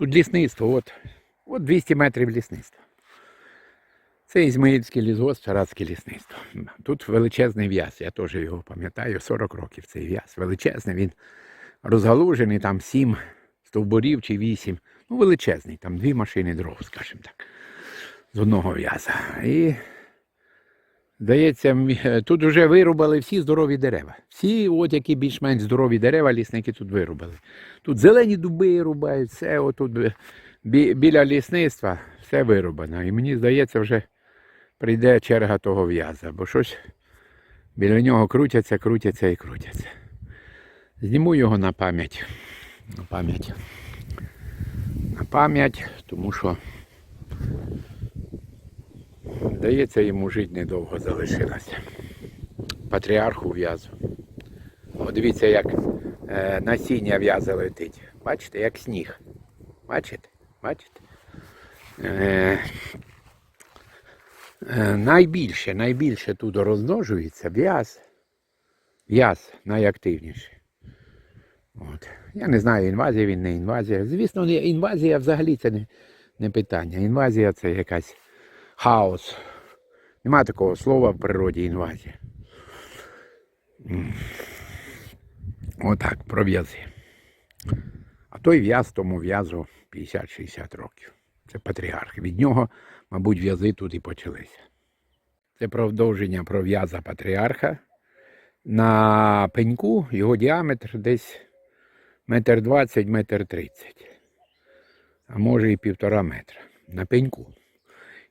Тут лісництво, от, от 200 метрів лісництва. Це Ізмаїльський лісгосп, Саратське лісництво. Тут величезний в'яз, я теж його пам'ятаю, 40 років цей в'яз. Величезний, він розгалужений, там 7 стовбурів чи 8. Ну, величезний, там дві машини дров, скажімо так, з одного в'яза. І, здається, е, тут вже вирубали всі здорові дерева. Всі, от які більш-менш здорові дерева, лісники тут вирубали. Тут зелені дуби рубають, все отут бі- біля лісництва все вирубано. І мені здається, вже прийде черга того в'яза, бо щось біля нього крутяться, крутяться і крутяться. Зніму його на пам'ять. На пам'ять. На пам'ять, тому що здається, йому жити недовго залишилося. Патріарху в'язу. Дивіться, як е, насіння в'яза летить. Бачите, як сніг. Бачите? Бачите? Е, е, найбільше, найбільше тут розмножується в'яз. В'яз найактивніший. От. Я не знаю, інвазія він не інвазія. Звісно, інвазія взагалі це не, не питання. Інвазія це якась хаос. Нема такого слова в природі інвазія. Отак, про в'язи. А той в'яз тому в'язу 50-60 років. Це патріарх. Від нього, мабуть, в'язи тут і почалися. Це продовження про в'яза патріарха. На пеньку його діаметр десь метр двадцять, метр тридцять. А може і півтора метра. На пеньку.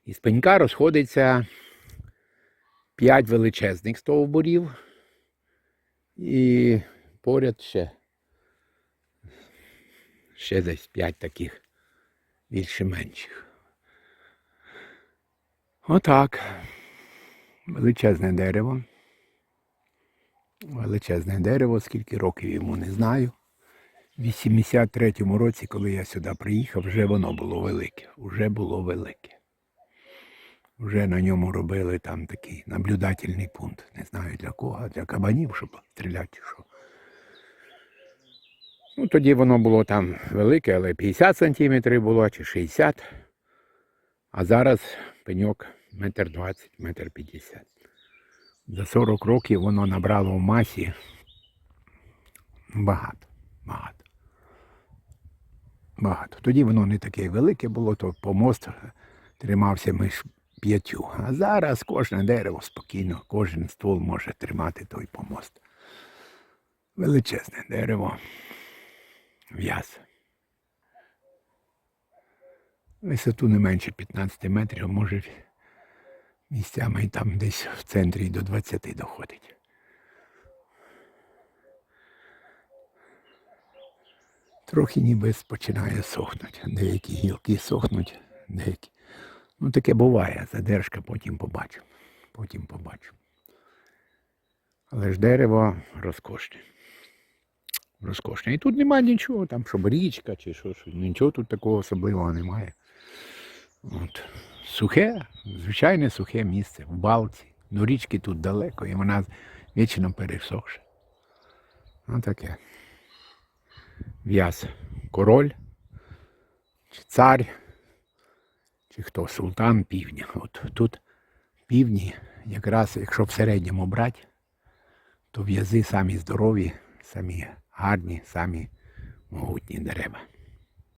Із пенька розходиться п'ять величезних стовбурів. І поряд ще, ще десь п'ять таких більше менших. Отак. Величезне дерево. Величезне дерево, скільки років йому не знаю. В 83-му році, коли я сюди приїхав, вже воно було велике. Вже було велике. Вже на ньому робили там такий наблюдательний пункт. Не знаю для кого, для кабанів, щоб стріляти що. Ну, тоді воно було там велике, але 50 сантиметрів було чи 60. А зараз пеньок метр 20, метр 50. За 40 років воно набрало в масі багато. Багато. Багато. Тоді воно не таке велике було, то помост тримався між п'ятю. А зараз кожне дерево спокійно, кожен ствол може тримати той помост. Величезне дерево. В'яз. Висоту не менше 15 метрів, може місцями там десь в центрі до 20 доходить. Трохи ніби починає сохнути. Деякі гілки сохнуть, деякі. Ну таке буває, задержка, потім побачимо. Потім побачимо. Але ж дерево розкошне. Розкошне. І тут немає нічого, там, щоб річка чи що, що нічого тут такого особливого немає. От. Сухе, звичайне сухе місце в балці. До річки тут далеко, і вона вічно пересохше. Ну таке. В'яз король, чи цар, чи хто султан півдня. От тут півдні, якраз якщо в середньому брати, то в'язи самі здорові, самі гарні, самі могутні дерева.